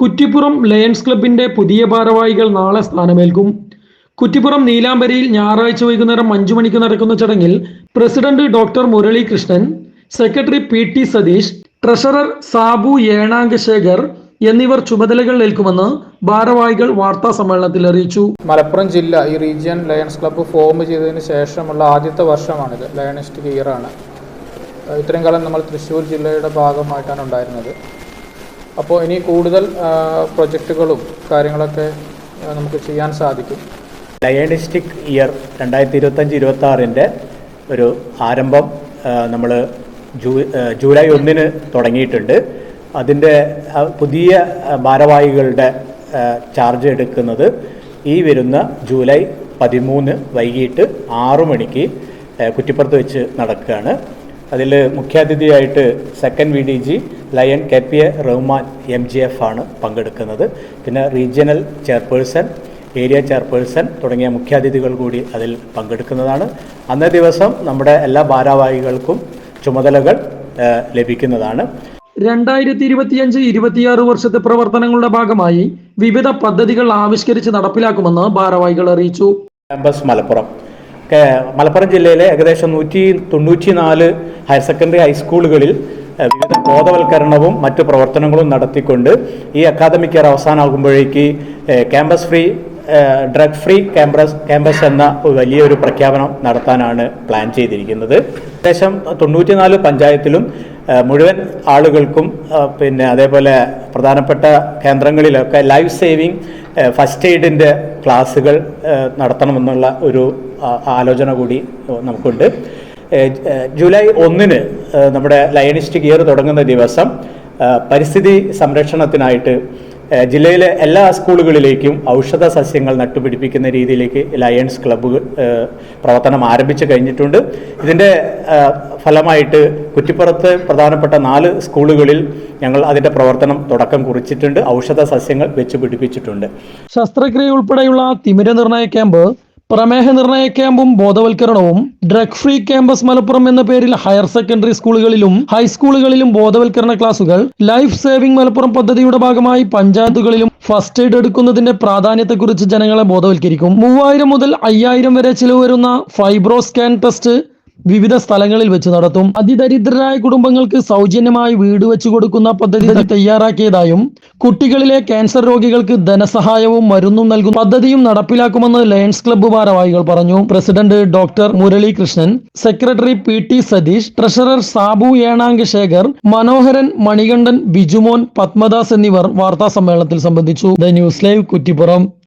Kuttippuram lions ക്ലബിന്റെ പുതിയ ഭാരവാഹികൾ നാളെ സ്ഥാനമേൽക്കും. കുറ്റിപ്പുറം നീലാംബരിയിൽ ഞായറാഴ്ച വൈകുന്നേരം അഞ്ചു മണിക്ക് നടക്കുന്ന ചടങ്ങിൽ president doctor Muralikrishnan secretary P T Satheesh treasurer Sabu Enankasekhar എന്നിവർ ചുമതലകൾ ഏൽക്കുമെന്ന് ഭാരവാഹികൾ വാർത്താ സമ്മേളനത്തിൽ അറിയിച്ചു. മലപ്പുറം ജില്ല ഈ റീജിയൻ ലയൺസ് ക്ലബ്ബ് ഫോം ചെയ്തതിന് ശേഷമുള്ള ആദ്യത്തെ വർഷമാണിത് ലയണിസ്റ്റ് ഇയറാണ്. ഇത്രയും കാലം നമ്മൾ തൃശ്ശൂർ ജില്ലയുടെ ഭാഗമായിട്ടാണ് ഉണ്ടായിരുന്നത്. അപ്പോൾ ഇനി കൂടുതൽ പ്രൊജക്റ്റുകളും കാര്യങ്ങളൊക്കെ നമുക്ക് ചെയ്യാൻ സാധിക്കും. ലയണിസ്റ്റിക് ഇയർ രണ്ടായിരത്തി ഇരുപത്തഞ്ച് ഇരുപത്തി ആറിന്റെ ഒരു ആരംഭം നമ്മൾ ജൂ ജൂലൈ ഒന്നിന് തുടങ്ങിയിട്ടുണ്ട്. അതിന്റെ പുതിയ ഭാരവാഹികളുടെ ചാർജ് എടുക്കുന്നത് ഈ വരുന്ന ജൂലൈ പതിമൂന്ന് വൈകിട്ട് ആറു മണിക്ക് കുറ്റിപ്പുറത്ത് വെച്ച് നടക്കുകയാണ്. അതിൽ മുഖ്യാതിഥിയായിട്ട് second V D G lion K P A Rahman M G F ആണ് പങ്കെടുക്കുന്നത്. പിന്നെ റീജിയണൽ ചെയർപേഴ്സൺ ഏരിയ ചെയർപേഴ്സൺ തുടങ്ങിയ മുഖ്യാതിഥികൾ കൂടി അതിൽ പങ്കെടുക്കുന്നതാണ്. അന്നേ ദിവസം നമ്മുടെ എല്ലാ ഭാരവാഹികൾക്കും ചുമതലകൾ ലഭിക്കുന്നതാണ്. രണ്ടായിരത്തി ഇരുപത്തിയഞ്ച് ഇരുപത്തിയാറ് വർഷത്തെ പ്രവർത്തനങ്ങളുടെ ഭാഗമായി വിവിധ പദ്ധതികൾ ആവിഷ്കരിച്ച് നടപ്പിലാക്കുമെന്ന് ഭാരവാഹികൾ അറിയിച്ചു. ക്യാമ്പസ് മലപ്പുറം. മലപ്പുറം ജില്ലയിലെ ഏകദേശം നൂറ്റി തൊണ്ണൂറ്റി നാല് ഹയർ സെക്കൻഡറി ഹൈസ്കൂളുകളിൽ വിവിധ ബോധവൽക്കരണവും മറ്റു പ്രവർത്തനങ്ങളും നടത്തിക്കൊണ്ട് ഈ academic year അവസാനമാകുമ്പോഴേക്ക് campus free drug free campus campus എന്ന വലിയൊരു പ്രഖ്യാപനം നടത്താനാണ് പ്ലാൻ ചെയ്തിരിക്കുന്നത്. ഏകദേശം തൊണ്ണൂറ്റിനാല് പഞ്ചായത്തിലും മുഴുവൻ ആളുകൾക്കും പിന്നെ അതേപോലെ പ്രധാനപ്പെട്ട കേന്ദ്രങ്ങളിലൊക്കെ ലൈഫ് സേവിങ് ഫസ്റ്റ് എയ്ഡിന്റെ ക്ലാസ്സുകൾ നടത്തണമെന്നുള്ള ഒരു ആലോചന കൂടി നമുക്കുണ്ട്. ജൂലൈ ഒന്നിന് നമ്മുടെ ലയണിസ്റ്റ് ഗിയർ തുടങ്ങുന്ന ദിവസം പരിസ്ഥിതി സംരക്ഷണത്തിനായിട്ട് ജില്ലയിലെ എല്ലാ സ്കൂളുകളിലേക്കും ഔഷധ സസ്യങ്ങൾ നട്ടുപിടിപ്പിക്കുന്ന രീതിയിലേക്ക് ലയൺസ് ക്ലബ്ബ് പ്രവർത്തനം ആരംഭിച്ചു കഴിഞ്ഞിട്ടുണ്ട്. ഇതിന്റെ ഫലമായിട്ട് കുറ്റിപ്പുറത്ത് പ്രധാനപ്പെട്ട നാല് സ്കൂളുകളിൽ ഞങ്ങൾ അതിന്റെ പ്രവർത്തനം തുടക്കം കുറിച്ചിട്ടുണ്ട്. ഔഷധ സസ്യങ്ങൾ വെച്ച് പിടിപ്പിച്ചിട്ടുണ്ട്. ശസ്ത്രക്രിയ ഉൾപ്പെടെയുള്ള തിമിര നിർണയ ക്യാമ്പ് പ്രമേഹ നിർണയ ക്യാമ്പും ബോധവൽക്കരണവും ഡ്രഗ് ഫ്രീ ക്യാമ്പസ് മലപ്പുറം എന്ന പേരിൽ ഹയർ സെക്കൻഡറി സ്കൂളുകളിലും ഹൈസ്കൂളുകളിലും ബോധവൽക്കരണ ക്ലാസുകൾ ലൈഫ് സേവിംഗ് മലപ്പുറം പദ്ധതിയുടെ ഭാഗമായി പഞ്ചായത്തുകളിലും ഫസ്റ്റ് എയ്ഡ് എടുക്കുന്നതിന്റെ പ്രാധാന്യത്തെക്കുറിച്ച് ജനങ്ങളെ ബോധവൽക്കരിക്കും. മൂവായിരം മുതൽ അയ്യായിരം വരെ ചിലവ് വരുന്ന ഫൈബ്രോ സ്കാൻ ടെസ്റ്റ് വിവിധ സ്ഥലങ്ങളിൽ വെച്ച് നടത്തും. അതിദരിദ്രരായ കുടുംബങ്ങൾക്ക് സൗജന്യമായി വീട് വെച്ചു കൊടുക്കുന്ന പദ്ധതി തയ്യാറാക്കിയതായും കുട്ടികളിലെ ക്യാൻസർ രോഗികൾക്ക് ധനസഹായവും മരുന്നും നൽകുന്ന പദ്ധതിയും നടപ്പിലാക്കുമെന്ന് ലയൺസ് ക്ലബ്ബ് ഭാരവാഹികൾ പറഞ്ഞു. President doctor Muralikrishnan secretary P T Satheesh treasurer Sabu Enankasekhar Manoharan Manikandan Bijumon Padmadas എന്നിവർ വാർത്താ സമ്മേളനത്തിൽ സംബന്ധിച്ചു. The news live Kuttippuram.